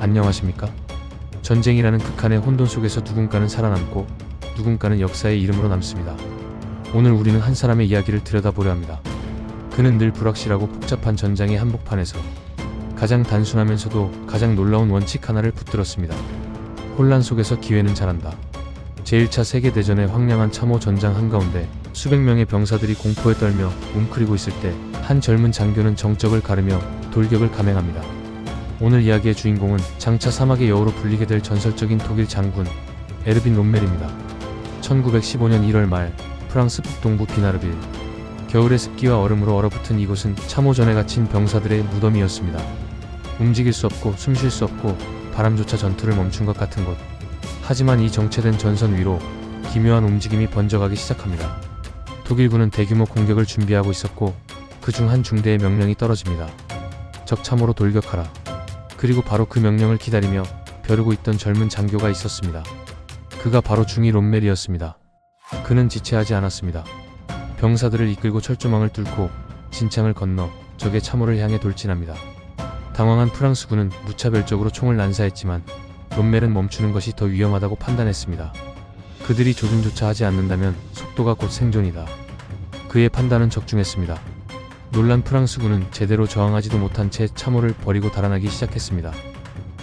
안녕하십니까? 전쟁이라는 극한의 혼돈 속에서 누군가는 살아남고 누군가는 역사의 이름으로 남습니다. 오늘 우리는 한 사람의 이야기를 들여다보려 합니다. 그는 늘 불확실하고 복잡한 전장의 한복판에서 가장 단순하면서도 가장 놀라운 원칙 하나를 붙들었습니다. 혼란 속에서 기회는 자란다. 제1차 세계대전의 황량한 참호 전장 한가운데 수백 명의 병사들이 공포에 떨며 웅크리고 있을 때 한 젊은 장교는 정적을 가르며 돌격을 감행합니다. 오늘 이야기의 주인공은 장차 사막의 여우로 불리게 될 전설적인 독일 장군 에르빈 롬멜입니다. 1915년 1월 말 프랑스 북동부 비나르빌 겨울의 습기와 얼음으로 얼어붙은 이곳은 참호전에 갇힌 병사들의 무덤이었습니다. 움직일 수 없고 숨 쉴 수 없고 바람조차 전투를 멈춘 것 같은 곳. 하지만 이 정체된 전선 위로 기묘한 움직임이 번져가기 시작합니다. 독일군은 대규모 공격을 준비하고 있었고 그 중 한 중대의 명령이 떨어집니다. 적 참호로 돌격하라. 그리고 바로 그 명령을 기다리며 벼르고 있던 젊은 장교가 있었습니다. 그가 바로 중위 롬멜이었습니다. 그는 지체하지 않았습니다. 병사들을 이끌고 철조망을 뚫고 진창을 건너 적의 참호를 향해 돌진합니다. 당황한 프랑스군은 무차별적으로 총을 난사했지만 롬멜은 멈추는 것이 더 위험하다고 판단했습니다. 그들이 조준조차 하지 않는다면 속도가 곧 생존이다. 그의 판단은 적중했습니다. 놀란 프랑스군은 제대로 저항하지도 못한 채 참호를 버리고 달아나기 시작했습니다.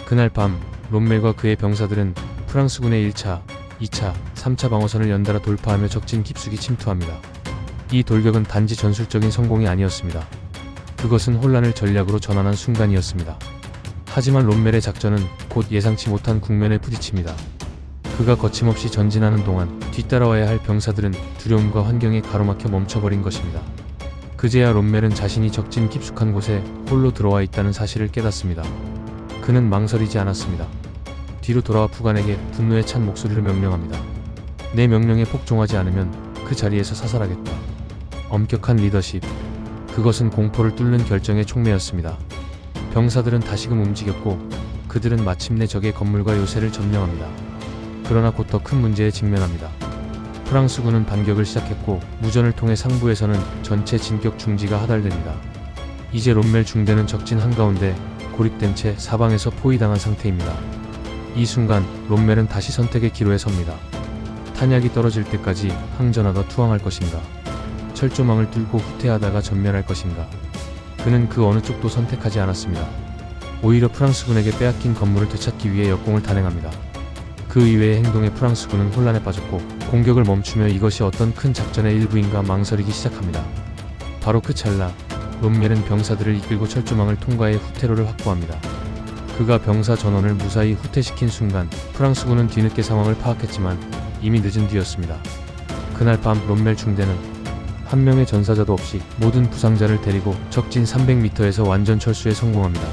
그날 밤 롬멜과 그의 병사들은 프랑스군의 1차, 2차, 3차 방어선을 연달아 돌파하며 적진 깊숙이 침투합니다. 이 돌격은 단지 전술적인 성공이 아니었습니다. 그것은 혼란을 전략으로 전환한 순간이었습니다. 하지만 롬멜의 작전은 곧 예상치 못한 국면에 부딪힙니다. 그가 거침없이 전진하는 동안 뒤따라와야 할 병사들은 두려움과 환경에 가로막혀 멈춰버린 것입니다. 그제야 롬멜은 자신이 적진 깊숙한 곳에 홀로 들어와 있다는 사실을 깨닫습니다. 그는 망설이지 않았습니다. 뒤로 돌아와 부관에게 분노에 찬 목소리로 명령합니다. 내 명령에 복종하지 않으면 그 자리에서 사살하겠다. 엄격한 리더십. 그것은 공포를 뚫는 결정의 촉매였습니다. 병사들은 다시금 움직였고 그들은 마침내 적의 건물과 요새를 점령합니다. 그러나 곧 더 큰 문제에 직면합니다. 프랑스군은 반격을 시작했고 무전을 통해 상부에서는 전체 진격 중지가 하달됩니다. 이제 롬멜 중대는 적진 한가운데 고립된 채 사방에서 포위당한 상태입니다. 이 순간 롬멜은 다시 선택의 기로에 섭니다. 탄약이 떨어질 때까지 항전하다 투항할 것인가? 철조망을 뚫고 후퇴하다가 전멸할 것인가? 그는 그 어느 쪽도 선택하지 않았습니다. 오히려 프랑스군에게 빼앗긴 건물을 되찾기 위해 역공을 단행합니다. 그 이외의 행동에 프랑스군은 혼란에 빠졌고 공격을 멈추며 이것이 어떤 큰 작전의 일부인가 망설이기 시작합니다. 바로 그 찰나 롬멜은 병사들을 이끌고 철조망을 통과해 후퇴로를 확보합니다. 그가 병사 전원을 무사히 후퇴시킨 순간 프랑스군은 뒤늦게 상황을 파악했지만 이미 늦은 뒤였습니다. 그날 밤 롬멜 중대는 한 명의 전사자도 없이 모든 부상자를 데리고 적진 300m에서 완전 철수에 성공합니다.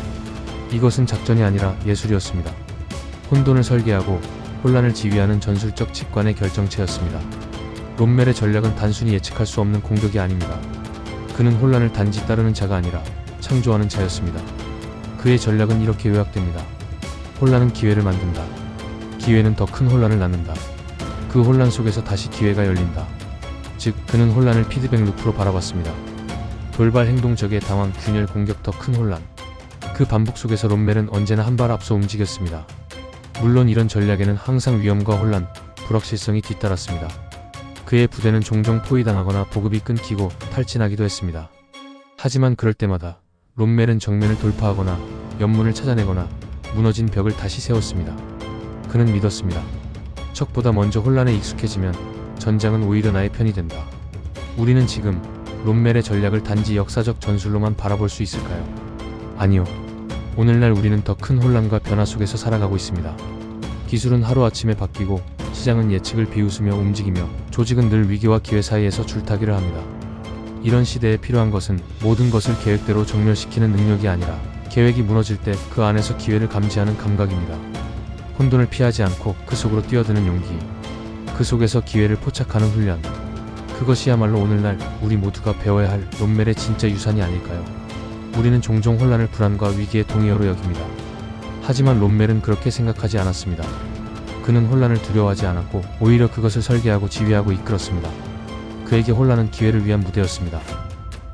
이것은 작전이 아니라 예술이었습니다. 혼돈을 설계하고 혼란을 지휘하는 전술적 직관의 결정체였습니다. 롬멜의 전략은 단순히 예측할 수 없는 공격이 아닙니다. 그는 혼란을 단지 따르는 자가 아니라 창조하는 자였습니다. 그의 전략은 이렇게 요약됩니다. 혼란은 기회를 만든다. 기회는 더 큰 혼란을 낳는다. 그 혼란 속에서 다시 기회가 열린다. 즉, 그는 혼란을 피드백 루프로 바라봤습니다. 돌발 행동 적의 당황, 균열, 공격, 더 큰 혼란. 그 반복 속에서 롬멜은 언제나 한 발 앞서 움직였습니다. 물론 이런 전략에는 항상 위험과 혼란, 불확실성이 뒤따랐습니다. 그의 부대는 종종 포위당하거나 보급이 끊기고 탈진하기도 했습니다. 하지만 그럴 때마다 롬멜은 정면을 돌파하거나 연문을 찾아내거나 무너진 벽을 다시 세웠습니다. 그는 믿었습니다. 적보다 먼저 혼란에 익숙해지면 전장은 오히려 나의 편이 된다. 우리는 지금 롬멜의 전략을 단지 역사적 전술로만 바라볼 수 있을까요? 아니요. 오늘날 우리는 더 큰 혼란과 변화 속에서 살아가고 있습니다. 기술은 하루아침에 바뀌고 시장은 예측을 비웃으며 움직이며 조직은 늘 위기와 기회 사이에서 줄타기를 합니다. 이런 시대에 필요한 것은 모든 것을 계획대로 정렬시키는 능력이 아니라 계획이 무너질 때 그 안에서 기회를 감지하는 감각입니다. 혼돈을 피하지 않고 그 속으로 뛰어드는 용기. 그 속에서 기회를 포착하는 훈련. 그것이야말로 오늘날 우리 모두가 배워야 할 롬멜의 진짜 유산이 아닐까요? 우리는 종종 혼란을 불안과 위기의 동의어로 여깁니다. 하지만 롬멜은 그렇게 생각하지 않았습니다. 그는 혼란을 두려워하지 않았고 오히려 그것을 설계하고 지휘하고 이끌었습니다. 그에게 혼란은 기회를 위한 무대였습니다.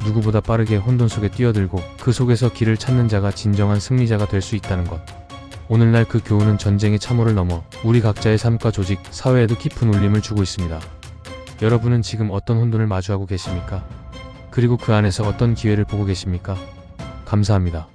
누구보다 빠르게 혼돈 속에 뛰어들고 그 속에서 길을 찾는 자가 진정한 승리자가 될 수 있다는 것. 오늘날 그 교훈은 전쟁의 참호를 넘어 우리 각자의 삶과 조직, 사회에도 깊은 울림을 주고 있습니다. 여러분은 지금 어떤 혼돈을 마주하고 계십니까? 그리고 그 안에서 어떤 기회를 보고 계십니까? 감사합니다.